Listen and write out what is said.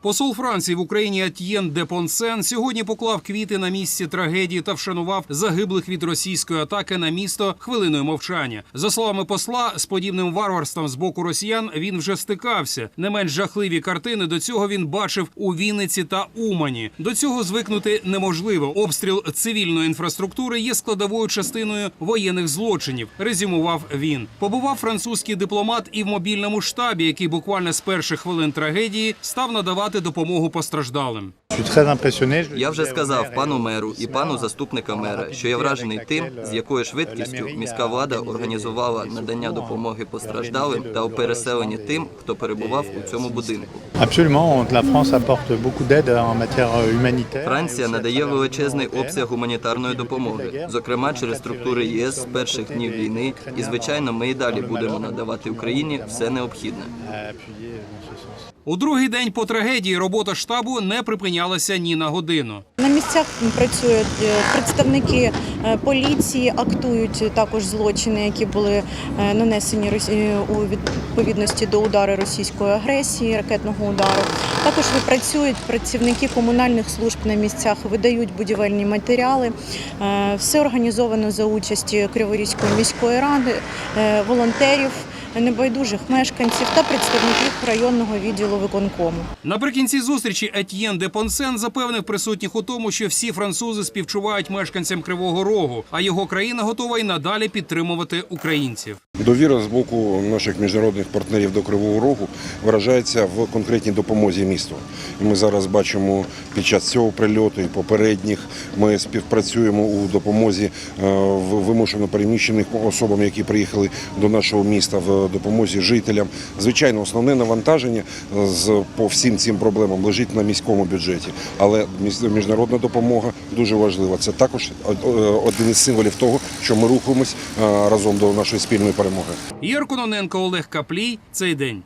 Посол Франції в Україні Атьєн де Понсен сьогодні поклав квіти на місці трагедії та вшанував загиблих від російської атаки на місто хвилиною мовчання. За словами посла, з подібним варварством з боку росіян він вже стикався. Не менш жахливі картини до цього він бачив у Вінниці та Умані. До цього звикнути неможливо. Обстріл цивільної інфраструктури є складовою частиною воєнних злочинів. Резюмував він. Побував французький дипломат і в мобільному штабі, який буквально з перших хвилин трагедії став надавати допомогу постраждалим. Я вже сказав пану меру і пану заступника мера, що я вражений тим, з якою швидкістю міська влада організувала надання допомоги постраждалим та переселення тим, хто перебував у цьому будинку. Humanitaire. Франція надає величезний обсяг гуманітарної допомоги, зокрема через структури ЄС з перших днів війни. І звичайно, ми і далі будемо надавати Україні все необхідне. У другий день по трагедії робота штабу не припинялася ні на годину. На місцях працюють е, представники е, поліції, актують також злочини, які були е, нанесені у відповідності до удару російської агресії, ракетного удару. Також працюють працівники комунальних служб на місцях, видають будівельні матеріали. Все організовано за участі Криворізької міської ради, волонтерів, небайдужих мешканців та представників районного відділу виконкому. Наприкінці зустрічі Етьєн де Понсен запевнив присутніх у тому, що всі французи співчувають мешканцям Кривого Рогу, а його країна готова й надалі підтримувати українців. Довіра з боку наших міжнародних партнерів до Кривого Рогу виражається в конкретній допомозі місту. Ми зараз бачимо під час цього прильоту і попередніх ми співпрацюємо у допомозі е, в- вимушено переміщених особам, які приїхали до нашого міста, в допомозі жителям. Звичайно, основне навантаження е, з по всім цим проблемам лежить на міському бюджеті, але міжнародна допомога дуже важлива. Це також один із символів того, що ми рухаємось е, разом до нашої спільної перемоги. Ігор Кононенко, Олег Каплій. Цей день.